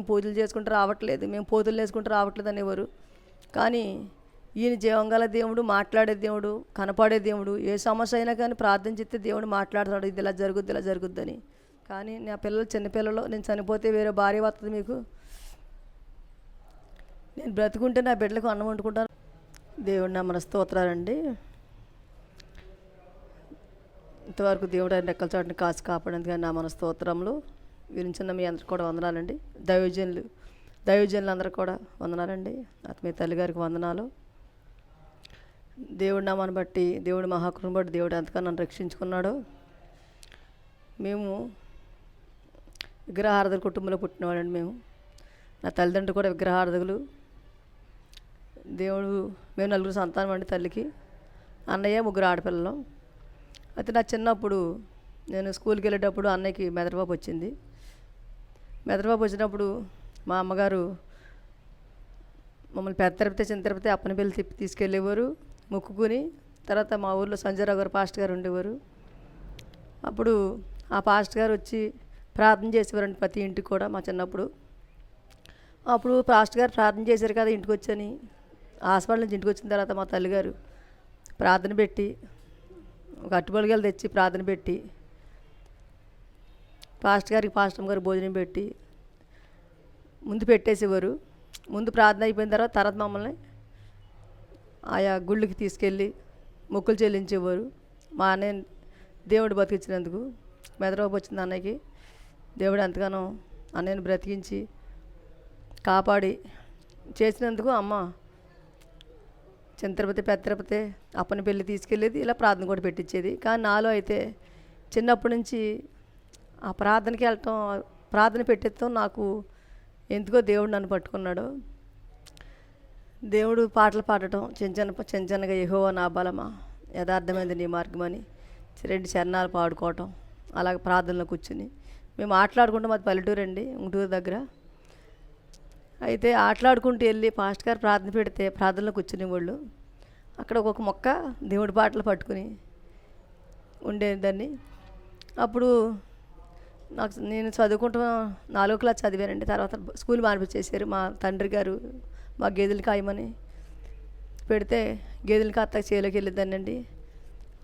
మేము పూజలు చేసుకుంటూ రావట్లేదు మేము పోతులు వేసుకుంటూ రావట్లేదు అనేవారు. కానీ ఈయన జీవంగల దేవుడు మాట్లాడే దేవుడు కనపడే దేవుడు ఏ సమస్య అయినా కానీ ప్రార్థన చేస్తే దేవుడు మాట్లాడతాడు ఇది ఇలా జరుగుద్ది ఇలా జరుగుద్దని. కానీ నా పిల్లలు చిన్నపిల్లలు నేను చనిపోతే వేరే భార్య వస్తుంది మీకు. నేను బ్రతుకుంటే నా బిడ్డలకు అన్నం వండుకుంటాను. దేవుడు నా మనస్తోత్రాలండి ఇంతవరకు దేవుడు ఆయన రెక్కల చాటుని కాసి కాపాడేందుకు నా మన విరించిన మీ అందరికి కూడా వందనాలండి. దైవజనులు దైవజనులు అందరూ కూడా వందనాలండి. ఆత్మీయ తల్లిగారికి వందనాలు. దేవుడి నామాన్ని బట్టి దేవుడి మహాకృపను బట్టి దేవుడు ఎంతగా నన్ను రక్షించుకున్నాడో. మేము విగ్రహార్థుల కుటుంబంలో పుట్టినవాడండి మేము. నా తల్లిదండ్రులు కూడా విగ్రహార్థకులు దేవుడు మేము నలుగురు సంతానం అండి తల్లికి. అన్నయ్య ముగ్గురు ఆడపిల్లలు. అయితే నా చిన్నప్పుడు నేను స్కూల్కి వెళ్ళేటప్పుడు అన్నయ్యకి మెదడుబాబు వచ్చింది. మెదడుబాబు వచ్చినప్పుడు మా అమ్మగారు మమ్మల్ని పెద్ద తిరుపతి చిన్న తిరుపతి అప్పని పెళ్ళి తిప్పి తీసుకెళ్ళేవారు మొక్కుకుని తర్వాత మా ఊర్లో సంజయరావు గారు పాస్ట్ గారు ఉండేవారు. అప్పుడు ఆ పాస్ట్ గారు వచ్చి ప్రార్థన చేసేవారండి ప్రతి ఇంటికి కూడా మా చిన్నప్పుడు. అప్పుడు పాస్ట్ గారు ప్రార్థన చేశారు కదా ఇంటికి వచ్చని హాస్పిటల్ నుంచి ఇంటికి వచ్చిన తర్వాత మా తల్లిగారు ప్రార్థన పెట్టి ఒక అట్టుబలిగలు తెచ్చి ప్రార్థన పెట్టి పాస్ట్ గారికి పాస్టమ్ గారికి భోజనం పెట్టి ముందు పెట్టేసేవారు. ముందు ప్రార్థన అయిపోయిన తర్వాత తర్వాత మమ్మల్ని ఆయా గుళ్ళకి తీసుకెళ్ళి మొక్కులు చెల్లించేవారు. మా అన్నయ్య దేవుడు బతికించినందుకు మెదరోపు వచ్చింది అన్నయ్యకి దేవుడు ఎంతగానో అన్నయ్యని బ్రతికించి కాపాడి చేసినందుకు అమ్మ చిన్న తిరుపతి పెద్ద తిరుపతి అప్పని పెళ్ళి తీసుకెళ్ళేది ఇలా ప్రార్థన కూడా పెట్టించేది కానీ నాలో అయితే చిన్నప్పటి నుంచి ఆ ప్రార్థనకి వెళ్ళటం ప్రార్థన పెట్టేస్తాం నాకు ఎందుకో దేవుడు నన్ను పట్టుకున్నాడు. దేవుడు పాటలు పాడటం చిన్న చిన్న చిన్న చిన్నగా ఎహోవా నా బలమా యథార్థమైంది నీ మార్గమని రెండు చరణాలు పాడుకోవటం అలాగ ప్రార్థనలో కూర్చుని. మేము ఆటలాడుకుంటాం మాది పల్లెటూరు అండి ఉంటూరు దగ్గర. అయితే ఆటలాడుకుంటూ వెళ్ళి పాస్ట్ గారు ప్రార్థన పెడితే ప్రార్థనలో కూర్చుని వాళ్ళు. అక్కడ ఒక్కొక్క మొక్క దేవుడి పాటలు పట్టుకుని ఉండేదాన్ని. అప్పుడు నాకు నేను చదువుకుంటున్న నాలుగో క్లాస్ చదివానండి. తర్వాత స్కూల్ మార్పించేసారు మా తండ్రి గారు మా గేదెలు కాయమని పెడితే గేదెలు కాస్త చేలోకి వెళ్ళేదానండి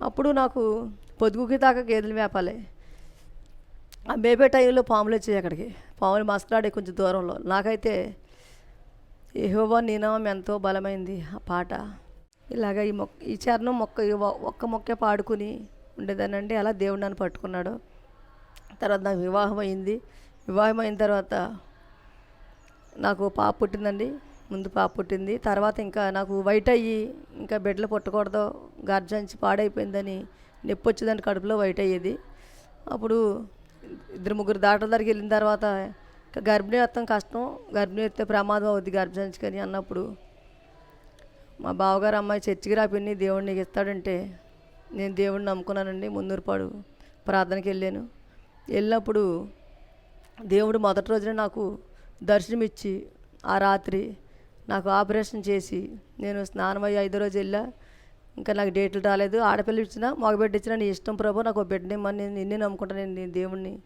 అప్పుడు నాకు పొదుగుకి దాకా గేదెలు మేపాలి ఆ మేపే టైంలో పాములు వచ్చాయి అక్కడికి. పాములు మసలాడే కొంచెం దూరంలో. నాకైతే ఏహోవా నీనామం ఎంతో బలమైంది ఆ పాట. ఇలాగ ఈ మొక్క ఈ చరణం మొక్క ఈ ఒక్క మొక్కే పాడుకుని ఉండేదానండి అలా దేవుడు నన్ను పట్టుకున్నాడు. తర్వాత నాకు వివాహం అయింది వివాహం అయిన తర్వాత నాకు పాప పుట్టిందండి. ముందు పాప పుట్టింది. తర్వాత ఇంకా నాకు వైట్ అయ్యి ఇంకా బిడ్డలు పుట్టకూడదు గర్జించి పాడైపోయిందని నొప్పి వచ్చేదాన్ని కడుపులో వైట్ అయ్యేది. అప్పుడు ఇద్దరు ముగ్గురు డాక్టర్ దగ్గరికి వెళ్ళిన తర్వాత ఇంకా గర్భిణీ ఎత్తం కష్టం గర్భిణీ ఎత్తే ప్రమాదం అవుద్ది గర్భసంచికని అన్నప్పుడు. మా బావగారు అమ్మాయి చర్చికి రాపిన్ని దేవుడు నీకు ఇస్తాడంటే నేను దేవుడిని నమ్ముకున్నానండి ముందూరుపాడు ప్రార్థనకి వెళ్ళాను. వెళ్ళినప్పుడు దేవుడు మొదటి రోజున నాకు దర్శనమిచ్చి ఆ రాత్రి నాకు ఆపరేషన్ చేసి నేను స్నానం అయ్యి ఐదో రోజు వెళ్ళా. ఇంకా నాకు డేట్లు రాలేదు. ఆడపిల్ల ఇచ్చినా మగబిడ్డ ఇచ్చినా నీ ఇష్టం ప్రభు నాకు బిడ్డని నేను నిన్నే నమ్ముకుంటాను నేను దేవుణ్ణి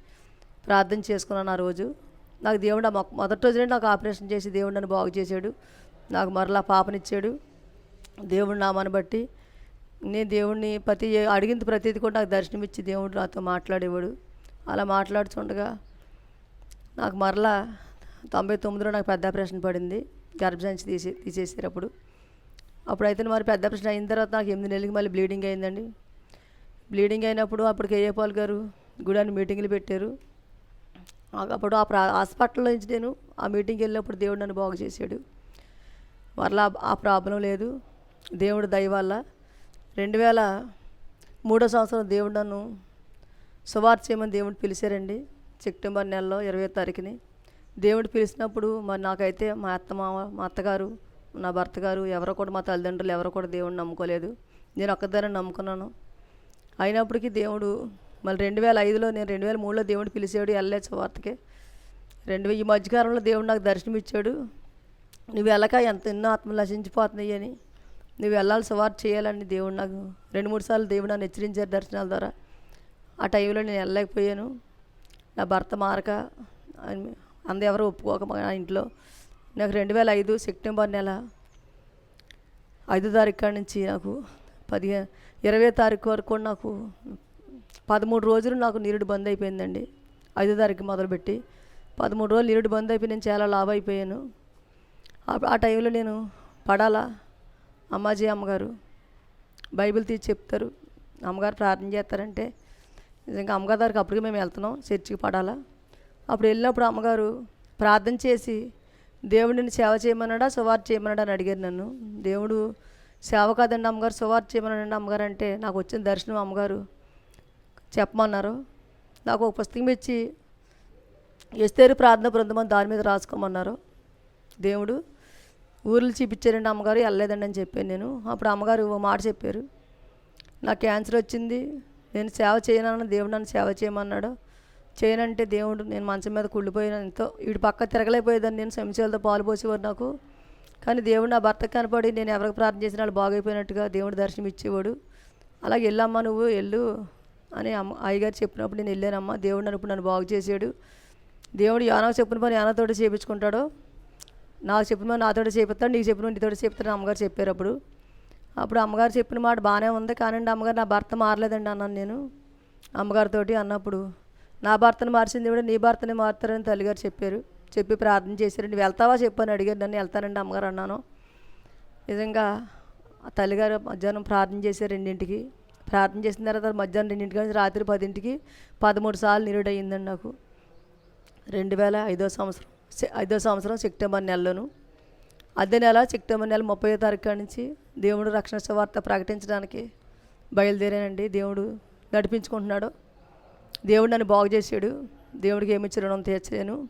ప్రార్థన చేసుకున్నాను ఆ రోజు. నాకు దేవుడు ఆ మొదటి రోజునే నాకు ఆపరేషన్ చేసి దేవుడు నన్ను బాగు చేశాడు. నాకు మరలా పాపనిచ్చాడు. దేవుడు నామాన్ని బట్టి నేను దేవుడిని ప్రతి అడిగింది ప్రతిది కూడా నాకు దర్శనం ఇచ్చి దేవుడు నాతో మాట్లాడేవాడు. అలా మాట్లాడుతుండగా నాకు మరలా తొంభై తొమ్మిదిలో నాకు పెద్ద ఆపరేషన్ పడింది. గర్భసంచి తీసే తీసేసారు అప్పుడు అప్పుడైతే మరి పెద్ద ఆపరేషన్ అయిన తర్వాత నాకు ఎనిమిది నెలలకి మళ్ళీ బ్లీడింగ్ అయిందండి. బ్లీడింగ్ అయినప్పుడు అప్పుడు కేఏ పాల్ గారు గుడాన్ని మీటింగ్లు పెట్టారు. అప్పుడు ఆ ప్రా హాస్పిటల్లో నుంచి నేను ఆ మీటింగ్కి వెళ్ళినప్పుడు దేవుడు నన్ను బాగు చేశాడు. మరలా ఆ ప్రాబ్లం లేదు. దేవుడు దయ వల్ల రెండు వేల మూడో సంవత్సరం దేవుడు నన్ను సువార్త చేయమని దేవుడు పిలిచారండి సెప్టెంబర్ నెలలో ఇరవై తారీఖుని. దేవుడు పిలిచినప్పుడు మరి నాకైతే మా అత్త మామ మా అత్తగారు నా భర్త గారు ఎవరో కూడా మా తల్లిదండ్రులు ఎవరో కూడా దేవుడిని నమ్ముకోలేదు. నేను ఒక్కదాన్ని నమ్ముకున్నాను. అయినప్పటికీ దేవుడు మళ్ళీ రెండు వేల ఐదులో నేను రెండు వేల మూడులో దేవుడు పిలిచాడు వెళ్ళలే సువార్తకి. రెండు ఈ మధ్యకాలంలో దేవుడు నాకు దర్శనం ఇచ్చాడు. నువ్వు వెళ్ళక ఎంత ఎన్నో ఆత్మలు నశించిపోతున్నాయి అని. నువ్వు వెళ్ళాలి సువార్త చేయాలని దేవుడు నాకు రెండు మూడు సార్లు దేవుడు నన్ను హెచ్చరించారు దర్శనాల ద్వారా. ఆ టైంలో నేను వెళ్ళలేకపోయాను. నా భర్త మారక ఆయన ఒప్పుకోక మా ఇంట్లో. నాకు రెండు వేల ఐదు సెప్టెంబర్ నెల ఐదో తారీఖు కాడ నుంచి నాకు పదిహేను ఇరవై తారీఖు వరకు నాకు పదమూడు రోజులు నాకు నీరుడు బంద్ అయిపోయిందండి. ఐదో తారీఖు మొదలుపెట్టి పదమూడు రోజులు నీరుడు బంద్ అయిపోయి నేను చాలా లాభ అయిపోయాను ఆ టైంలో నేను పడాలా. అమ్మాజీ అమ్మగారు బైబిల్ తీసి చెప్తారు. అమ్మగారు ప్రార్థన చేస్తారంటే నిజంగా అమ్మగారికి అప్పటికి మేము వెళ్తున్నాం. చర్చికి పడాలా? అప్పుడు వెళ్ళినప్పుడు అమ్మగారు ప్రార్థన చేసి దేవుడిని సేవ చేయమన్నాడా? సువార్త చేయమన్నాడా? అని అడిగారు నన్ను. దేవుడు సేవ కాదండి అమ్మగారు సువార్త చేయమనండి అమ్మగారు అంటే నాకు వచ్చిన దర్శనం అమ్మగారు చెప్పమన్నారు. నాకు ఒక పుస్తకం ఇచ్చి ఎస్తేరు ప్రార్థన బృందం దాని మీద రాసుకోమన్నారు. దేవుడు ఊర్లు చూపించారండి అమ్మగారు వెళ్ళలేదండి అని చెప్పాను నేను. అప్పుడు అమ్మగారు ఓ మాట చెప్పారు. నాకు క్యాన్సర్ వచ్చింది. నేను సేవ చేయనన్న దేవుడు నన్ను సేవ చేయమన్నాడు. చేయనంటే దేవుడు నేను మంచం మీద కుళ్ళిపోయిన. ఎంతో వీడి పక్క తిరగలేకపోయేదాన్ని. నేను సంశయాలతో పాలు పోసేవాడు నాకు. కానీ దేవుడు నా భర్త కనపడి నేను ఎవరికి ప్రార్థన చేసిన వాళ్ళు బాగైపోయినట్టుగా దేవుడు దర్శనం ఇచ్చేవాడు. అలాగే వెళ్ళమ్మా నువ్వు వెళ్ళు అని అమ్మ అయ్యగారు చెప్పినప్పుడు నేను వెళ్ళానమ్మా. దేవుడు నన్ను ఇప్పుడు నన్ను బాగు చేసాడు దేవుడు యానవ చెప్పిన పని యానతోటి చేయించుకుంటాడు నాకు చెప్పిన పని నాతోటి చేపిస్తాడు. నీకు చెప్పిన నీతో నీతోటి చెప్తాడు అమ్మగారు చెప్పారు అప్పుడు. అప్పుడు అమ్మగారు చెప్పిన మాట బాగానే ఉంది కానివ్వండి అమ్మగారు నా భర్త మారలేదండి అన్నాను నేను. అమ్మగారితోటి అన్నప్పుడు నా భర్తను మార్చింది కూడా నీ భర్తని మారుతారని తల్లిగారు చెప్పారు. చెప్పి ప్రార్థన చేశారండి. వెళ్తావా చెప్పని అడిగారు. నన్ను వెళ్తానండి అమ్మగారు అన్నాను. నిజంగా తల్లిగారు మధ్యాహ్నం ప్రార్థన చేశారు రెండింటికి. ప్రార్థన చేసిన తర్వాత మధ్యాహ్నం రెండింటికి నుంచి రాత్రి పదింటికి పదమూడు సార్లు నిరుడు అయ్యిందండి నాకు. రెండు వేల ఐదో సంవత్సరం ఐదో సంవత్సరం సెప్టెంబర్ నెలలోను. అదే నెల సెప్టెంబర్ నెల ముప్పై తారీఖు నుంచి దేవుడు రక్షణ సువార్త ప్రకటించడానికి బయలుదేరానండి. దేవుడు నడిపించుకుంటున్నాడు. దేవుడు నన్ను బాగు చేశాడు. దేవుడికి ఏమి ఇచ్చి రుణం తీర్చలేను.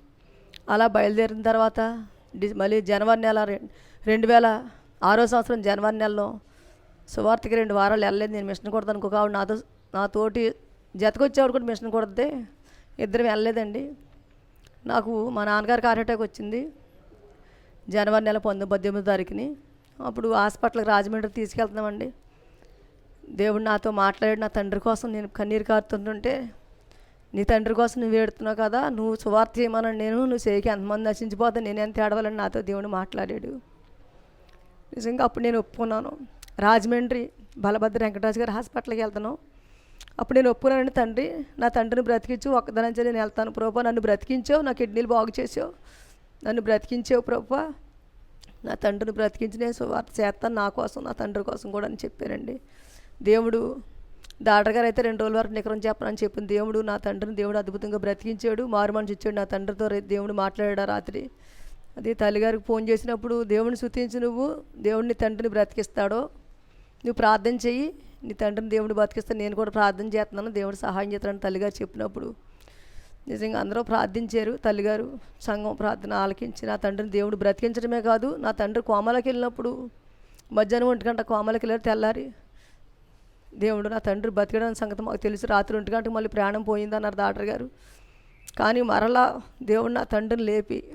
అలా బయలుదేరిన తర్వాత డి- మళ్ళీ జనవరి నెల రెండు వేల ఆరో సంవత్సరం జనవరి నెలలో సువార్తకి రెండు వారాలు వెళ్ళలేదు. నేను మిషన్ కొడతాను ఇంకొక ఆవిడ నాతో నా తోటి జతకొచ్చేవాడు కూడా మిషన్ కొడతే ఇద్దరం వెళ్ళలేదండి. నాకు మా నాన్నగారికి హార్ట్ అటాక్ వచ్చింది. జనవరి నెల పంతొమ్మిది పద్దెనిమిది తారీఖుని. అప్పుడు హాస్పిటల్కి రాజమండ్రి తీసుకెళ్తున్నామండి. దేవుడు నాతో మాట్లాడి నా తండ్రి కోసం నేను కన్నీరు కారుతుంటుంటే నీ తండ్రి కోసం నువ్వు ఏడుతున్నావు కదా నువ్వు సువార్త చేయమని నేను నువ్వు చేయకి ఎంతమంది నశించిపోతా నేను ఎంత ఏడవాలని నాతో దేవుడు మాట్లాడాడు. నిజంగా అప్పుడు నేను ఒప్పుకున్నాను. రాజమండ్రి బలభద్ర వెంకటరాజు గారి హాస్పిటల్కి వెళ్తాను అప్పుడు నేను ఒప్పుకున్నాను తండ్రి నా తండ్రిని బ్రతికించు ఒక్కదనంచే నేను వెళ్తాను. ప్రభా నన్ను బ్రతికించావు నా కిడ్నీలు బాగు చేసావు. నన్ను బ్రతికించేవు ప్రభా. నా తండ్రిని బ్రతికించి నేను సువార్త చేస్తాను నా కోసం నా తండ్రి కోసం కూడా అని చెప్పానండి దేవుడు డాక్టర్ గారు అయితే రెండు రోజుల వరకు నికరం చెప్పనని చెప్పిన దేవుడు నా తండ్రిని దేవుడు అద్భుతంగా బ్రతికించాడు. మారు మనిషి ఇచ్చాడు. నా తండ్రితో దేవుడు మాట్లాడాడు రాత్రి. అది తల్లిగారికి ఫోన్ చేసినప్పుడు దేవుడిని శుతించి నువ్వు. దేవుడిని తండ్రిని బ్రతికిస్తాడో. నువ్వు ప్రార్థన చెయ్యి. నీ తండ్రిని దేవుడు బతికిస్తే నేను కూడా ప్రార్థన చేస్తున్నాను. దేవుడు సహాయం చేస్తానని తల్లిగారు చెప్పినప్పుడు నిజంగా అందరూ ప్రార్థించారు. తల్లిగారు సంఘం ప్రార్థన ఆలకించి నా తండ్రిని దేవుడు బ్రతికించడమే కాదు నా తండ్రి కోమలకి వెళ్ళినప్పుడు మధ్యాహ్నం ఒంటి గంట కోమలకి వెళ్ళారు తెల్లారి. దేవుడు నా తండ్రి బతికడం సంగతి మాకు తెలిసి. రాత్రి ఒంటి గంటకు మళ్ళీ ప్రాణం పోయిందన్నారు డాక్టర్ గారు. కానీ మరలా దేవుడు నా తండ్రిని లేపి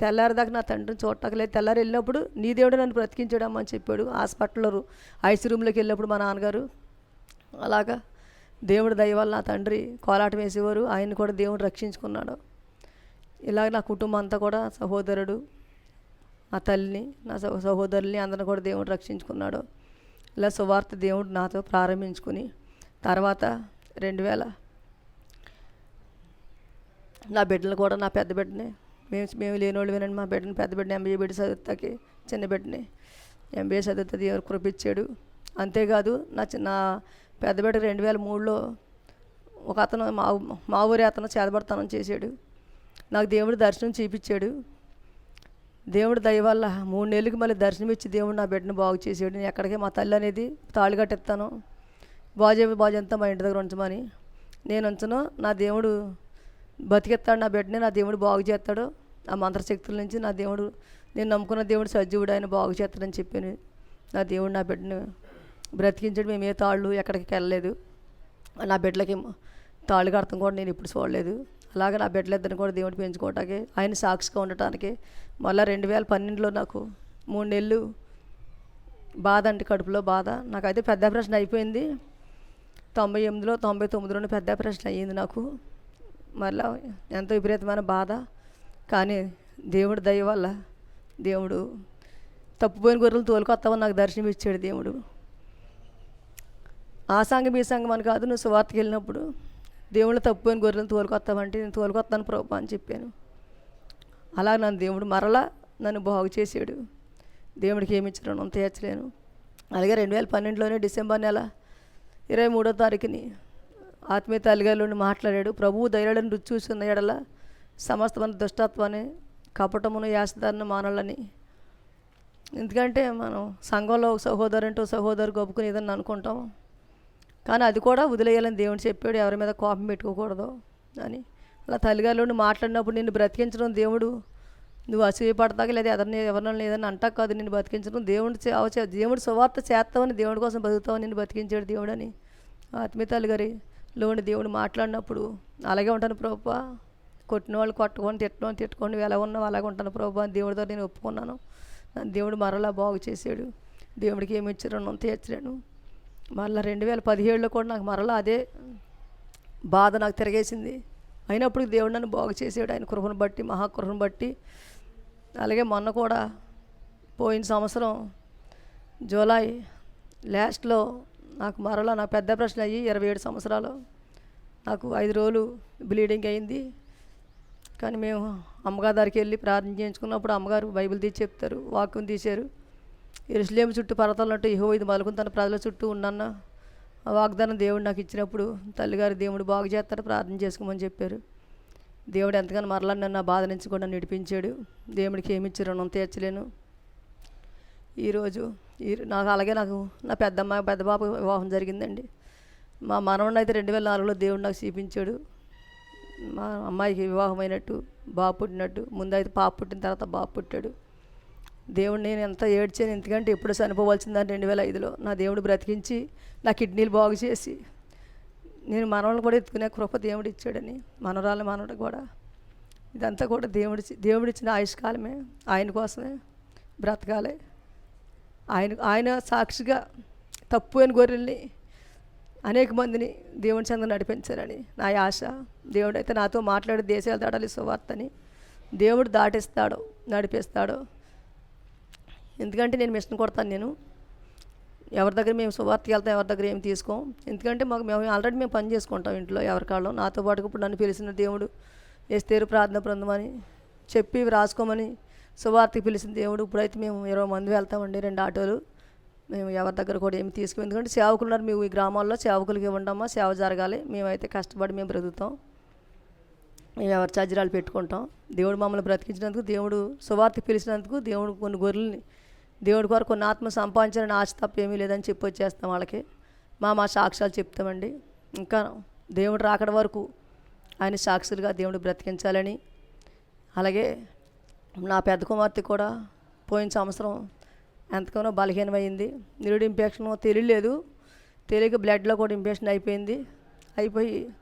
తెల్లారిదాకా నా తండ్రిని చూడటానికి లేదు. తెల్లారి వెళ్ళినప్పుడు నీ దేవుడు నన్ను బ్రతికించాడమ్మా అని చెప్పాడు. హాస్పిటల్లో ఐసీ రూమ్లోకి వెళ్ళినప్పుడు మా నాన్నగారు. అలాగా దేవుడు దయవల్ల నా తండ్రి కోలాటం వేసేవారు. ఆయన కూడా దేవుడు రక్షించుకున్నాడు. ఇలాగ నా కుటుంబం అంతా కూడా సహోదరుడు నా తల్లిని నా సహ- సహోదరుల్ని అందరిని కూడా దేవుడు రక్షించుకున్నాడు. ఇలా సువార్త దేవుడు నాతో ప్రారంభించుకుని తర్వాత రెండు వేల నా బిడ్డలు కూడా నా పెద్ద బిడ్డని మేము మేము లేనివాళ్ళు వినండి మా బిడ్డని పెద్ద బిడ్డని ఎంబీఏ బిడ్డ చదువుతాకి చిన్న బిడ్డని ఎంబీఏ చదువుతా దేవుడు కృపించాడు అంతేకాదు నా చిన్న పెద్ద రెండు వేల మూడులో ఒక అతను మా మా ఊరి అతను చేదబడతానం చేశాడు. నాకు దేవుడు దర్శనం చూపించాడు దేవుడు దయ వల్ల మూడు నెలలకి మళ్ళీ దర్శనం ఇచ్చి దేవుడు నా బిడ్డను బాగు చేసాడు నేను ఎక్కడికి మా తల్లి అనేది తాళి కట్టిస్తాను. బాజే బాజంతా మా ఇంటి దగ్గర ఉంచమని. నేను ఉంచను నా దేవుడు బతికెత్తాడు నా బిడ్డని నా దేవుడు బాగు చేస్తాడు. ఆ మంత్రశక్తుల నుంచి నా దేవుడు నేను నమ్ముకున్న దేవుడు సజీవుడు ఆయన బాగు చేస్తాడని చెప్పాను. నా దేవుడు నా బిడ్డను బ్రతికించడం మేము ఏ తాళ్ళు ఎక్కడికి వెళ్ళలేదు. నా బిడ్డలకి తాళ్ళు కడతాం కూడా నేను ఇప్పుడు చూడలేదు. అలాగే నా బిడ్డలిద్దరిని కూడా దేవుడు పెంచుకోవటానికి ఆయన సాక్షిగా ఉండటానికి మళ్ళీ రెండు వేల పన్నెండులో నాకు మూడు నెలలు బాధ అంటే కడుపులో బాధ. నాకైతే పెద్ద ప్రశ్న అయిపోయింది. తొంభై ఎనిమిదిలో తొంభై తొమ్మిదిలోనే పెద్ద ప్రశ్న అయ్యింది నాకు. మళ్ళా ఎంతో విపరీతమైన బాధ. కానీ దేవుడు దయ వల్ల దేవుడు తప్పుపోయిన గొర్రెలు తోలుకొస్తామని నాకు దర్శనం ఇచ్చాడు దేవుడు. ఆ సంఘం ఈ సంఘం అని కాదు నువ్వు సువార్తకి వెళ్ళినప్పుడు దేవుళ్ళు తప్పుపోయిన గొర్రెలను తోలుకొస్తామంటే నేను తోలుకొస్తాను ప్రభు అని చెప్పాను. అలా నన్ను దేవుడు మరలా నన్ను బాగు చేసాడు. దేవుడికి ఏమి ఇచ్చిన తీర్చలేను అలాగే రెండు వేల పన్నెండులోనే డిసెంబర్ నెల ఇరవై మూడో తారీఖుని ఆత్మీయ తల్లిగారులోని మాట్లాడాడు. ప్రభువు ధైర్యాలను రుచి చూసిన ఎడల సమస్తమైన దుష్టత్వాన్ని కపటమును యాసదారిని మానాలని. ఎందుకంటే మనం సంఘంలో ఒక సహోదరు అంటూ సహోదరు గొప్పకుని ఏదన్నా అనుకుంటాం. కానీ అది కూడా వదిలేయాలని దేవుడు చెప్పాడు ఎవరి మీద కోపం పెట్టుకోకూడదు అని. అలా తల్లిగారిలో మాట్లాడినప్పుడు నిన్ను బ్రతికించడం దేవుడు నువ్వు అసూయపడతాక లేదా ఎవరిని ఎవరిని లేదని అంటా కాదు నిన్ను బతికించడం దేవుడు సేవ దేవుడు సువార్త చేస్తావని దేవుడి కోసం బతుకుతావు నిన్ను బతికించాడు దేవుడు అని. గారి లోని దేవుడు మాట్లాడినప్పుడు అలాగే ఉంటాను ప్రభా కొట్టిన వాళ్ళు కొట్టుకొని తిట్టుకొని తిట్టుకొని ఎలా ఉన్నావు అలాగే ఉంటాను ప్రభా అని దేవుడి ద్వారా నేను ఒప్పుకున్నాను. దేవుడు మరలా బాగు చేశాడు. దేవుడికి ఏమి ఇచ్చారో అంత ఇచ్చాను మళ్ళీ రెండు వేల పదిహేడులో కూడా నాకు మరలా అదే బాధ నాకు తిరగేసింది. అయినప్పుడు దేవుడు నన్ను బాగు చేసాడు ఆయన కృపను బట్టి మహాకృపను బట్టి. అలాగే మొన్న కూడా పోయిన సంవత్సరం జూలై లాస్ట్లో నాకు మరలా నా పెద్ద ప్రశ్న అయ్యి ఇరవై ఏడు సంవత్సరాలు నాకు ఐదు రోజులు బ్లీడింగ్ అయింది. కానీ మేము అమ్మగారి దగ్గరికి వెళ్ళి ప్రార్థన చేయించుకున్నప్పుడు అమ్మగారు బైబిల్ తీసి చెప్తారు వాక్యం తీశారు. ఎరుసలేము చుట్టూ పర్వతాలంటూ ఇహో ఇది మలుకుని తన ప్రజల చుట్టూ ఉన్నన్న వాగ్దానం దేవుడు నాకు ఇచ్చినప్పుడు తల్లిగారు దేవుడు బాగు చేస్తారు ప్రార్థన చేసుకోమని చెప్పారు. దేవుడు ఎంతగానో మరలా నన్ను బాధ నుంచి కూడా నడిపించాడు. దేవుడికి ఏమి ఇచ్చి రుణం తీర్చలేను. ఈరోజు ఈ నాకు అలాగే నాకు నా పెద్దమ్మ పెద్ద బాబు వివాహం జరిగిందండి. మా మనవడిని అయితే రెండు వేల నాలుగులో దేవుడు నాకు చూపించాడు మా అమ్మాయికి వివాహం అయినట్టు బాబు పుట్టినట్టు ముందు అయితే పాప పుట్టిన తర్వాత బాబు పుట్టాడు. దేవుడు నేను ఎంత ఏడ్చాను ఎందుకంటే ఎప్పుడు చనిపోవాల్సిందని రెండు వేల ఐదులో. నా దేవుడు బ్రతికించి నా కిడ్నీలు బాగు చేసి నేను మనవలను కూడా ఎత్తుకునే కృప దేవుడు ఇచ్చాడని మనవరాల మనవడు కూడా. ఇదంతా కూడా దేవుడి దేవుడిచ్చిన ఆయుష్కాలమే. ఆయన కోసమే బ్రతకాలి. ఆయన ఆయన సాక్షిగా తప్పు అని గొర్రెల్ని అనేక మందిని దేవుని చెంద నడిపించారని నా ఆశ. దేవుడు అయితే నాతో మాట్లాడి దేశాలు దాటాలి సువార్తని దేవుడు దాటిస్తాడు నడిపిస్తాడు. ఎందుకంటే నేను మిషన్ కొడతాను నేను. ఎవరి దగ్గర మేము సువార్తకి వెళ్తాం ఎవరి దగ్గర ఏమి తీసుకోం. ఎందుకంటే మాకు మేము ఆల్రెడీ మేము పని చేసుకుంటాం ఇంట్లో ఎవరికాళ్ళం నాతో పాటు ఇప్పుడు నన్ను పిలిచిన దేవుడు ఎస్తేరు ప్రార్థన బృందమని చెప్పి రాసుకోమని సువార్తకి పిలిచిన దేవుడు. ఇప్పుడైతే మేము ఇరవై మంది వెళ్తామండి రెండు ఆటోలు. మేము ఎవరి దగ్గర కూడా ఏమి తీసుకో. ఎందుకంటే సేవకులు ఉన్నారు మేము ఈ గ్రామాల్లో సేవకులకి ఇవ్వండమ్మా సేవ జరగాలి. మేమైతే కష్టపడి మేము బ్రతుకుతాం. మేము ఎవరి ఛార్జీరాలు పెట్టుకుంటాం. దేవుడు మమ్మల్ని బ్రతికించినందుకు దేవుడు సువార్త పిలిచినందుకు దేవుడు కొన్ని గొర్రెల్ని దేవుడి కొరకు ఉన్న ఆత్మ సంపాదించిన ఆశ తప్ప ఏమీ లేదని చెప్పి వచ్చేస్తాం వాళ్ళకి. మా మా సాక్ష్యాలు చెప్తామండి. ఇంకా దేవుడు రాకడ వరకు ఆయన సాక్షులుగా దేవుడు బ్రతికించాలని. అలాగే నా పెద్ద కుమార్తె కూడా పోయిన సంవత్సరం ఎంతగానో బలహీనమైంది. నిరుడు ఇన్ఫెక్షన్ తెలియలేదు. తెలియక బ్లడ్లో కూడా ఇన్ఫెక్షన్ అయిపోయింది. అయిపోయి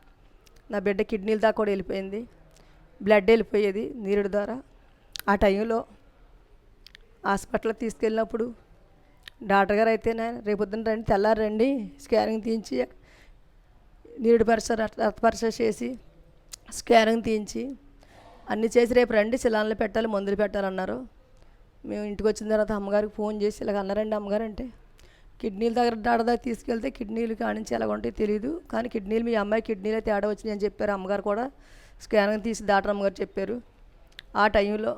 నా బిడ్డ కిడ్నీల దాకా కూడా వెళ్ళిపోయింది. బ్లడ్ వెళ్ళిపోయేది నీరుడు ద్వారా. ఆ టైంలో హాస్పిటల్కి తీసుకెళ్ళినప్పుడు డాక్టర్ గారు అయితే రేపొద్దున రండి తెల్లారి రండి స్కానింగ్ తీయించి నీరుడు పరీక్ష రక్త పరీక్ష చేసి స్కానింగ్ తీయించి అన్నీ చేసి రేపు రండి శిలాన్లు పెట్టాలి మందులు పెట్టాలన్నారు. మేము ఇంటికి వచ్చిన తర్వాత అమ్మగారికి ఫోన్ చేసి ఇలాగ అన్నారండి అమ్మగారు అంటే కిడ్నీల దగ్గర డాక్టర్ దగ్గర తీసుకెళ్తే కిడ్నీలు కానించి ఎలా ఉంటాయో తెలియదు కానీ కిడ్నీలు మీ అమ్మాయి కిడ్నీలో తేడా వచ్చింది అని చెప్పారు అమ్మగారు కూడా. స్కానింగ్ తీసి డాక్టర్ అమ్మగారు చెప్పారు. ఆ టైంలో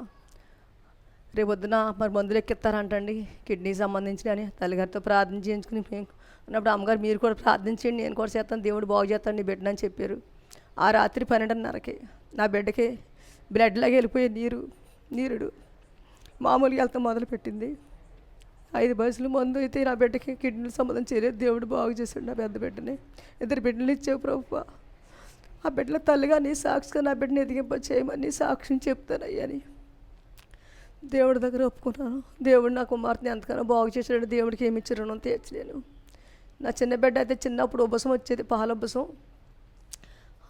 రేపు పొద్దున మరి మందులు ఎక్కిస్తారంటండి కిడ్నీ సంబంధించి అని తల్లిగారితో ప్రార్థన చేయించుకుని మేము అన్నప్పుడు అమ్మగారు మీరు కూడా ప్రార్థించండి నేను కూడా చేస్తాను దేవుడు బాగు చేస్తాను బిడ్డ అని చెప్పారు. ఆ రాత్రి పన్నెండున్నరకి నా బిడ్డకి బ్లడ్లాగా వెళ్ళిపోయే నీరు నీరుడు మామూలుగా వెళ్తాం మొదలుపెట్టింది. ఐదు బస్సులు మందు అయితే నా బిడ్డకి కిడ్నీలు సంబంధం చేయలేదు దేవుడు బాగు చేశాడు నా పెద్ద బిడ్డని. ఇద్దరు బిడ్డలు ఇచ్చావు ప్రభు ఆ బిడ్డల తల్లిగా నీ సాక్షిగా నా బిడ్డని ఎదిగింప చేయమని సాక్షిని చెప్తానయ్యని దేవుడి దగ్గర ఒప్పుకున్నాను. దేవుడు నా కుమార్తెని ఎంతగానో బాగు చేశాడు దేవుడికి ఏమి ఇచ్చారనో తీర్చలేను. నా చిన్న బిడ్డ అయితే చిన్నప్పుడు ఉబ్బసం వచ్చేది పాల ఉబ్బసం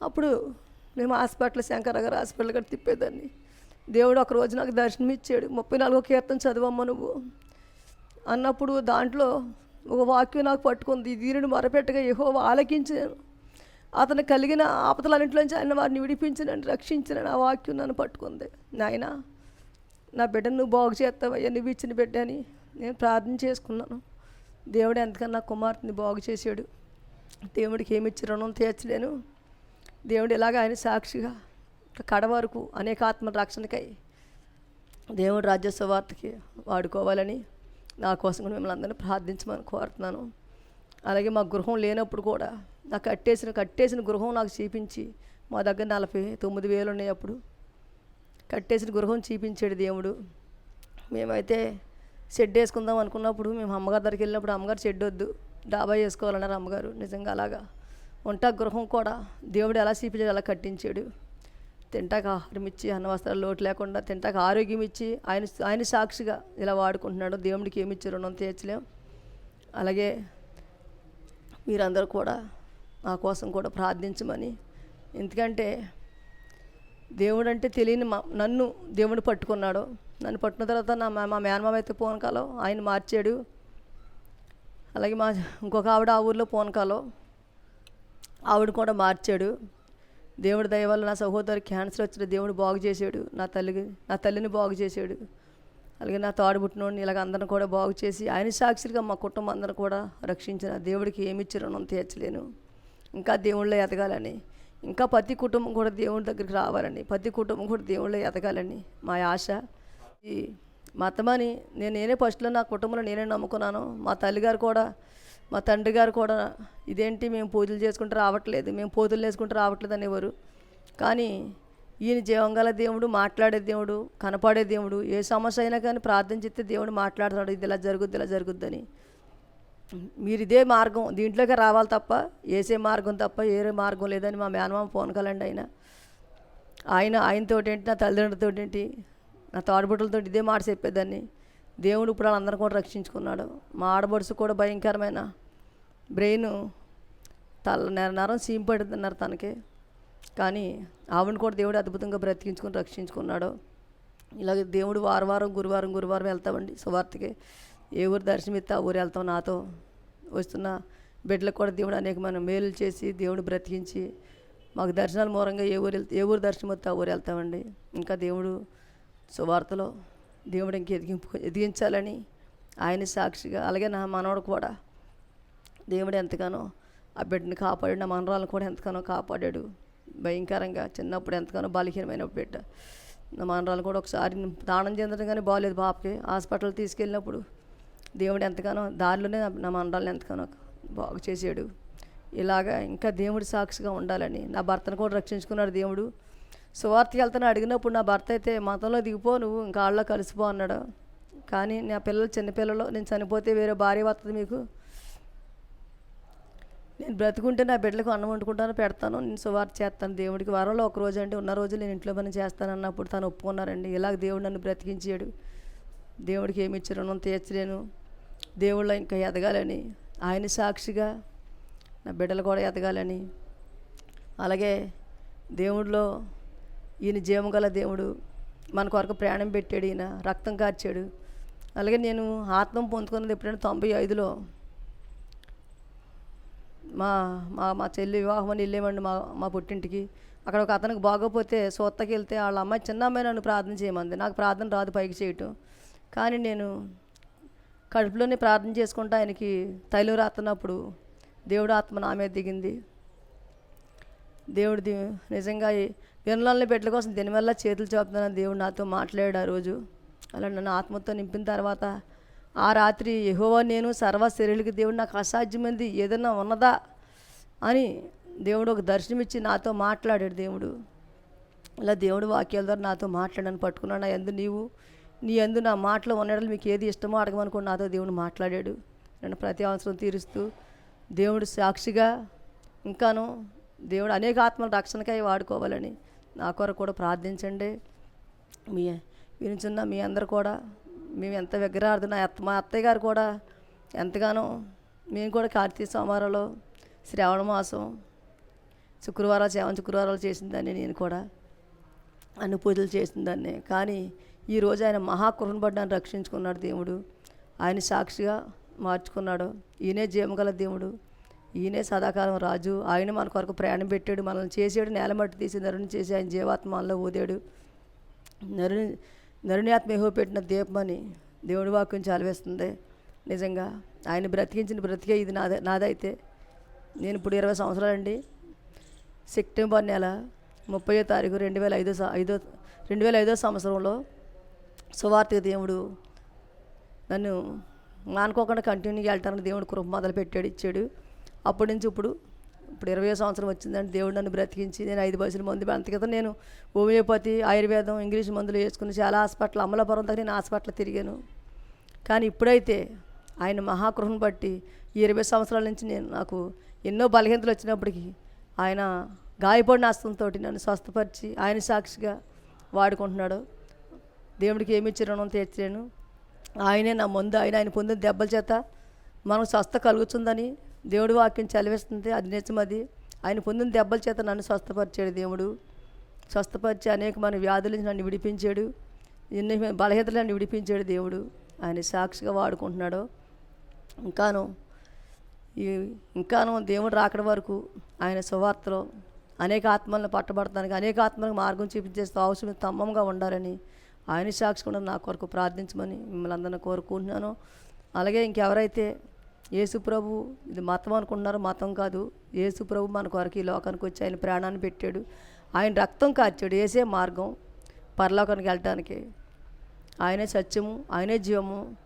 అప్పుడు మేము హాస్పిటల్ శంకర్ గారు హాస్పిటల్ గారు తిప్పేదాన్ని. దేవుడు ఒక రోజు నాకు దర్శనం ఇచ్చాడు. ముప్పై నాలుగో కీర్తన చదవమ్మ నువ్వు. అన్నప్పుడు దాంట్లో ఒక వాక్యం నాకు పట్టుకుంది. దీనిని మొరపెట్టగా ఏహో ఆలకించాను. అతను కలిగిన ఆపదలన్నింటిలోంచి ఆయన వారిని విడిపించినని రక్షించినని ఆ వాక్యం నన్ను పట్టుకుంది. నాయనా నా బిడ్డను నువ్వు బాగు చేస్తావయ్యా నువ్వు ఇచ్చిన బిడ్డ అని నేను ప్రార్థన చేసుకున్నాను. దేవుడు ఎంతకన్నా నా కుమార్తెని బాగు చేశాడు. దేవుడికి ఏమి ఇచ్చి రుణం తీర్చలేను. దేవుడు ఇలాగ ఆయన సాక్షిగా కడ వరకు అనేక ఆత్మ రక్షణకై దేవుడు రాజ్యసవార్తకి వాడుకోవాలని నా కోసం కూడా మిమ్మల్ని అందరినీ ప్రార్థించమని కోరుతున్నాను. అలాగే మా గృహం లేనప్పుడు కూడా నాకు కట్టేసిన కట్టేసిన గృహం నాకు చూపించి మా దగ్గర నలభై తొమ్మిది వేలు ఉన్నాయి అప్పుడు. కట్టేసిన గృహం చూపించాడు దేవుడు. మేమైతే షెడ్ వేసుకుందాం అనుకున్నప్పుడు మేము అమ్మగారి దగ్గరికి వెళ్ళినప్పుడు అమ్మగారు షెడ్ వద్దు డాబా వేసుకోవాలన్నారు అమ్మగారు. నిజంగా అలాగా. వంట గృహం కూడా దేవుడు ఎలా చూపించాడు అలా కట్టించాడు. తింటాక ఆహారం ఇచ్చి అన్న వస్త్రాలు లోటు లేకుండా తింటాక ఆరోగ్యం ఇచ్చి ఆయన ఆయన సాక్షిగా ఇలా వాడుకుంటున్నాడు. దేవుడికి ఏమి ఇచ్చి రుణం తీర్చలేం. అలాగే మీరందరూ కూడా నా కోసం కూడా ప్రార్థించమని. ఎందుకంటే దేవుడు అంటే తెలియని మా నన్ను దేవుడు పట్టుకున్నాడు. నన్ను పట్టుకున్న తర్వాత నా మా మేనమామ అయితే పోనకాలో ఆయన మార్చాడు. అలాగే మా ఇంకొక ఆవిడ ఆ ఊర్లో పోనకాలో ఆవిడ కూడా మార్చాడు. దేవుడి దయ వల్ల నా సహోదరు క్యాన్సర్ వచ్చిన దేవుడు బాగు చేశాడు. నా తల్లికి నా తల్లిని బాగు చేశాడు. అలాగే నా తోడబుట్టినోడిని ఇలాగ అందరిని కూడా బాగు చేసి ఆయన సాక్షిగా మా కుటుంబం అందరిని కూడా రక్షించిన దేవుడికి ఏమి ఇచ్చి రుణం తీర్చలేను. ఇంకా దేవుళ్ళో ఎదగాలని ఇంకా ప్రతి కుటుంబం కూడా దేవుడి దగ్గరికి రావాలని ప్రతి కుటుంబం కూడా దేవుళ్ళు ఎదగాలని మా ఆశ. ఈ మతమని నేను నేనే ఫస్ట్లో నా కుటుంబంలో నేనే నమ్ముకున్నాను. మా తల్లిగారు కూడా మా తండ్రి గారు కూడా ఇదేంటి మేము పూజలు చేసుకుంటూ రావట్లేదు. మేము పూజలు చేసుకుంటూ రావట్లేదు అనేవారు. కానీ ఈయన జీవంగల దేవుడు మాట్లాడే దేవుడు కనపడే దేవుడు ఏ సమస్య అయినా కానీ ప్రార్థన చేస్తే దేవుడు మాట్లాడుతున్నాడు ఇది ఇలా జరుగుద్ది ఇలా జరుగుద్దని. మీరు ఇదే మార్గం దీంట్లోకి రావాలి తప్ప ఏసే మార్గం తప్ప ఏరే మార్గం లేదని మా మేనమామ ఫోన్ కలండి ఆయన. ఆయన ఆయనతో ఏంటి నా తల్లిదండ్రులతో ఏంటి నా తోడబుట్టలతో ఇదే మాట చెప్పేదాన్ని. దేవుడు ఇప్పుడు వాళ్ళందరూ కూడా రక్షించుకున్నాడు. మా ఆడబడుసు కూడా భయంకరమైన బ్రెయిన్. తల నరం సీమ్ పడుతున్నారు తనకి. కానీ ఆవిడని కూడా దేవుడు అద్భుతంగా బ్రతికించుకుని రక్షించుకున్నాడు. ఇలాగే దేవుడు వారం వారం గురువారం గురువారం వెళ్తామండి సువార్తకి. ఏ ఊరు దర్శనం ఇస్తే ఆ ఊరు వెళ్తాం నాతో? వస్తున్న. బిడ్డలకు కూడా దేవుడు అనేకమైన మేలు చేసి దేవుడు బ్రతికించి మాకు దర్శనాల మూలంగా ఏ ఊరు వెళ్తే ఏ ఊరు దర్శనం వస్తే ఆ ఊరు వెళ్తామండి. ఇంకా దేవుడు సువార్తలో దేవుడు ఇంక ఎదిగింపు ఎదిగించాలని ఆయన సాక్షిగా అలాగే నా మనవడు కూడా దేవుడు ఎంతగానో ఆ బిడ్డని కాపాడాడు నా మనరాలను కూడా ఎంతగానో కాపాడాడు. భయంకరంగా చిన్నప్పుడు ఎంతగానో బలహీనమైన బిడ్డ. నా మనరాలు కూడా ఒకసారి దానం చెందడం కానీ బాగాలేదు పాపకి హాస్పిటల్ తీసుకెళ్ళినప్పుడు దేవుడు ఎంతగానో దారిలోనే నా- మండలాన్ని ఎంతగానో బాగు చేసాడు ఇలాగా ఇంకా దేవుడి సాక్షిగా ఉండాలని. నా భర్తను కూడా రక్షించుకున్నాడు దేవుడు. సువార్తకి వెళ్తాను అడిగినప్పుడు నా భర్త అయితే మతంలో దిగిపో నువ్వు ఇంకా ఆళ్ళలో కలిసిపో అన్నాడు. కానీ నా పిల్లలు చిన్నపిల్లలు నేను చనిపోతే వేరే భార్య వస్తుంది మీకు. నేను బ్రతుకుంటే నా బిడ్డలకు అన్నం వండుకుంటాను పెడతాను నేను సువార్త చేస్తాను దేవుడికి. వారంలో ఒక రోజు అంటే ఉన్న రోజు నేను ఇంట్లో పని చేస్తాను అన్నప్పుడు తను ఒప్పుకున్నారండి. ఇలాగ దేవుడు నన్ను బ్రతికించాడు. దేవుడికి ఏమి ఇచ్చి రుణం తీర్చలేను. దేవుళ్ళ ఇంకా ఎదగాలని ఆయన సాక్షిగా నా బిడ్డలు కూడా ఎదగాలని. అలాగే దేవుడిలో ఈయన జీవం గల దేవుడు మన కొరకు ప్రాణం పెట్టాడు ఈయన రక్తం కార్చాడు. అలాగే నేను ఆత్మ పొందుకున్నది ఎప్పుడైనా తొంభై ఐదులో మా మా మా చెల్లి వివాహం అని వెళ్ళేమండి మా మా పుట్టింటికి. అక్కడ ఒక అతనికి బాగోపోతే సొత్తకి వెళ్తే వాళ్ళ అమ్మాయి చిన్న అమ్మాయి నన్ను ప్రార్థన చేయమంది. నాకు ప్రార్థన రాదు పైకి చేయటం. కానీ నేను కడుపులోనే ప్రార్థన చేసుకుంటా ఆయనకి తైలం రాస్తున్నప్పుడు దేవుడు ఆత్మ నా మీద దిగింది. దేవుడిది నిజంగా ఈ వినలాలని బిడ్డల కోసం దీనివల్ల చేతులు చూపుతున్నాను దేవుడు నాతో మాట్లాడాడు ఆ రోజు. అలా నన్ను ఆత్మతో నింపిన తర్వాత ఆ రాత్రి ఎహోవా నేను సర్వ శరీరులకి దేవుడు నాకు అసాధ్యమైంది ఏదైనా ఉన్నదా అని దేవుడు ఒక దర్శనమిచ్చి నాతో మాట్లాడాడు దేవుడు. ఇలా దేవుడు వాక్యాల ద్వారా నాతో మాట్లాడని పట్టుకున్నాడు. నా ఎందు నీవు నీ అందు నా మాటలో ఉండడం మీకు ఏది ఇష్టమో అడగమనుకుని నాతో దేవుడు మాట్లాడాడు. నన్ను ప్రతి అవసరం తీరుస్తూ దేవుడు సాక్షిగా ఇంకాను దేవుడు అనేక ఆత్మల రక్షణకై వాడుకోవాలని నా కొరకు కూడా ప్రార్థించండి. మీ వినిచున్న మీ అందరు కూడా మేము ఎంత విగ్రహార్థన నా మా అత్తయ్య గారు కూడా ఎంతగానో మేము కూడా కార్తీక సోమవారంలో శ్రావణ మాసం శుక్రవారాలు సేవన శుక్రవారాలు చేసిందాన్ని నేను కూడా అన్ని పూజలు చేసిందాన్ని కానీ ఈరోజు ఆయన మహాకృపను రక్షించుకున్నాడు దేవుడు. ఆయన సాక్షిగా మార్చుకున్నాడు. ఈయనే జీవగల దేవుడు. ఈయనే సదాకాలం రాజు. ఆయన మన కొరకు ప్రయాణం పెట్టాడు. మనల్ని చేసాడు నేల మట్టి తీసి నరుని చేసి ఆయన జీవాత్మల్లో ఊదాడు. నరుని నరుని ఆత్మ ఏహో పెట్టిన దీపమని దేవుడి వాక్యం చాలవేస్తుంది. నిజంగా ఆయన బ్రతికించిన బ్రతికే ఇది నాదే నాదైతే. నేను ఇప్పుడు ఇరవై సంవత్సరాలండి. సెప్టెంబర్ నెల ముప్పై తారీఖు రెండు వేల ఐదో ఐదో రెండు వేల ఐదో సంవత్సరంలో సువార్త దేవుడు నన్ను మానుకోకుండా కంటిన్యూగా వెళ్ళటానికి దేవుడు కృప మొదలు పెట్టాడు ఇచ్చాడు. అప్పటి నుంచి ఇప్పుడు ఇప్పుడు ఇరవై సంవత్సరం వచ్చిందంటే దేవుడు నన్ను బ్రతికించి నేను ఐదు బస్సుల మందు అంత నేను హోమియోపతి ఆయుర్వేదం ఇంగ్లీష్ మందులు వేసుకుని చాలా హాస్పిటల్ అమలాపురం దగ్గర నేను హాస్పిటల్ తిరిగాను. కానీ ఇప్పుడైతే ఆయన మహాకృహను బట్టి ఈ ఇరవై సంవత్సరాల నుంచి నేను నాకు ఎన్నో బలహీనతలు వచ్చినప్పటికీ ఆయన గాయపడిన హస్తంతో నన్ను స్వస్థపరిచి ఆయన సాక్షిగా వాడుకుంటున్నాడు. దేవుడికి ఏమి ఇచ్చి రుణం తీర్చాను ఆయనే నా ముందు ఆయన ఆయన పొందిన దెబ్బల చేత మనకు స్వస్థ కలుగుతుందని దేవుడి వాక్యం చదివిస్తుంది. అది నిజమది ఆయన పొందిన దెబ్బల చేత నన్ను స్వస్థపరిచాడు దేవుడు. స్వస్థపరిచి అనేక మన వ్యాధుల నుంచి నన్ను విడిపించాడు. ఎన్ని బలహీనతలు నన్ను విడిపించాడు దేవుడు. ఆయన సాక్షిగా వాడుకుంటున్నాడు. ఇంకాను ఈ ఇంకాను దేవుడు రాకడి వరకు ఆయన సువార్తలో అనేక ఆత్మలను పట్టబడటానికి అనేక ఆత్మలకు మార్గం చూపించే అవసరం తమ్మంగా ఉండాలని ఆయన సాక్షికుండా నా కొరకు ప్రార్థించమని మిమ్మల్ని అందరిని కోరుకుంటున్నాను. అలాగే ఇంకెవరైతే యేసు ప్రభు ఇది మతం అనుకుంటున్నారో మతం కాదు యేసు ప్రభు మన కొరకు ఈ లోకానికి వచ్చి ఆయన ప్రాణాన్ని పెట్టాడు. ఆయన రక్తం కార్చాడు వేసే మార్గం పరలోకానికి వెళ్ళటానికి. ఆయనే సత్యము ఆయనే జీవము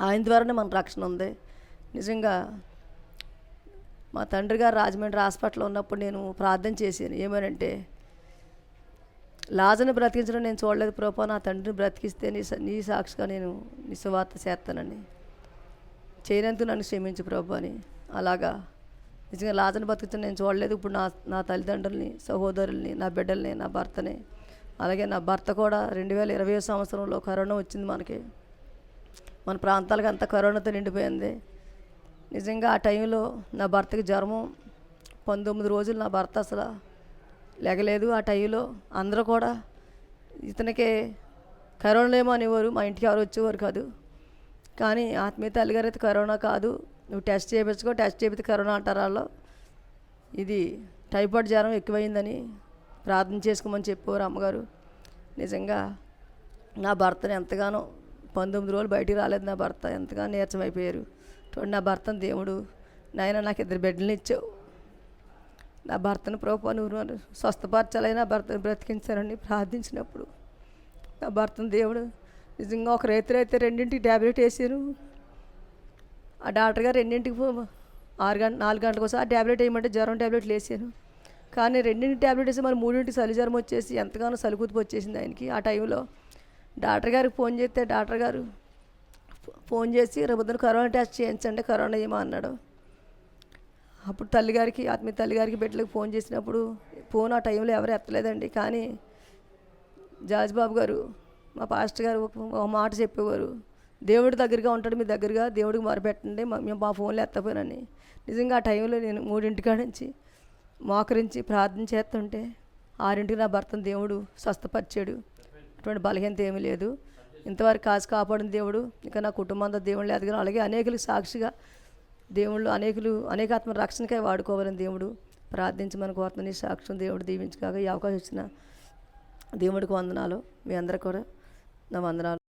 ఆయన ద్వారానే మన రక్షణ ఉంది. నిజంగా మా తండ్రి గారు రాజమండ్రి హాస్పిటల్లో ఉన్నప్పుడు నేను ప్రార్థన చేశాను. ఏమనంటే లాజను బ్రతికించడం నేను చూడలేదు ప్రభా. నా తండ్రిని బ్రతికిస్తే నీ నీ సాక్షిగా నేను నీ సువార్త చేస్తానని. చేయనందుకు నన్ను క్షమించు ప్రభు అని. అలాగా. నిజంగా లాజను బతికించడం నేను చూడలేదు. ఇప్పుడు నా నా తల్లిదండ్రుల్ని సహోదరుల్ని నా బిడ్డల్ని నా భర్తని అలాగే నా భర్త కూడా రెండు వేల ఇరవై సంవత్సరంలో కరోనా వచ్చింది మనకి. మన ప్రాంతాలకు అంతా కరోనాతో నిండిపోయింది. నిజంగా ఆ టైంలో నా భర్తకి జ్వరము. పంతొమ్మిది రోజులు నా భర్త అసలు లేగలేదు ఆ టైంలో అందరూ కూడా ఇతనికి కరోనా ఏమో అనేవారు మా ఇంటికి ఎవరు వచ్చేవారు కాదు. కానీ ఆత్మీయ తల్లిగారు అయితే కరోనా కాదు. నువ్వు టెస్ట్ చేయించుకో టెస్ట్ చేపితే కరోనా అంటారు వాళ్ళు. ఇది టైఫాయిడ్ జ్వరం ఎక్కువైందని ప్రార్థన చేసుకోమని చెప్పేవారు అమ్మగారు. నిజంగా నా భర్తను ఎంతగానో పంతొమ్మిది రోజులు బయటికి రాలేదు నా భర్త. ఎంతగానో నీరసమైపోయారు చూడండి నా భర్తను దేవుడు నాయన నాకు ఇద్దరు బిడ్డలు ఇచ్చావు. నా భర్తను ప్రభు నువ్వు స్వస్థపరచాలని నా భర్తను బ్రతికించాలని ప్రార్థించినప్పుడు నా భర్తను దేవుడు నిజంగా ఒక రైతులు అయితే రెండింటికి ట్యాబ్లెట్ వేసారు. ఆ డాక్టర్ గారు రెండింటికి ఆరు గంట నాలుగు గంటలకు ఒకసారి ఆ ట్యాబ్లెట్ వేయమంటే జ్వరం ట్యాబ్లెట్లు వేసాను కానీ రెండింటి ట్యాబ్లెట్ వేసి మరి మూడింటికి చలి జ్వరం వచ్చేసి ఎంతగానో సలుకూతుపు వచ్చేసింది ఆయనకి. ఆ టైంలో డాక్టర్ గారికి ఫోన్ చేస్తే డాక్టర్ గారు ఫో- ఫోన్ చేసి రేపు కరోనా టెస్ట్ చేయించండి కరోనా ఏమో అన్నాడు అప్పుడు తల్లిగారికి ఆత్మీయ తల్లిగారికి బిడ్డలకు ఫోన్ చేసినప్పుడు ఫోన్ ఆ టైంలో ఎవరు ఎత్తలేదండి. కానీ జాజ్ బాబు గారు మా పాస్టర్ గారు ఒక మాట చెప్పేవారు. దేవుడి దగ్గరగా ఉంటాడు మీ దగ్గరగా దేవుడికి మొరపెట్టండి మేము మా ఫోన్లో ఎత్తపోయినని నిజంగా ఆ టైంలో నేను మూడింటికాడ నుంచి మోకరించి ప్రార్థన చేస్తుంటే ఆరింటికి నా భర్తను దేవుడు స్వస్థపరిచాడు. అటువంటి బలహీనత ఏమీ లేదు. ఇంతవరకు కాసు కాపాడిన దేవుడు ఇంకా నా కుటుంబంతో దేవుడు లేదు కానీ అలాగే అనేకలకు సాక్షిగా దేవుళ్ళు అనేకులు అనేకాత్మ రక్షణకై వాడుకోవాలని దేవుడు ప్రార్థించమని కోరుతున్న సాక్ష్యం దేవుడు దీవించగాక ఈ అవకాశం ఇచ్చిన దేవుడికి వందనాలు. మీ అందరికి కూడా నా వందనాలు.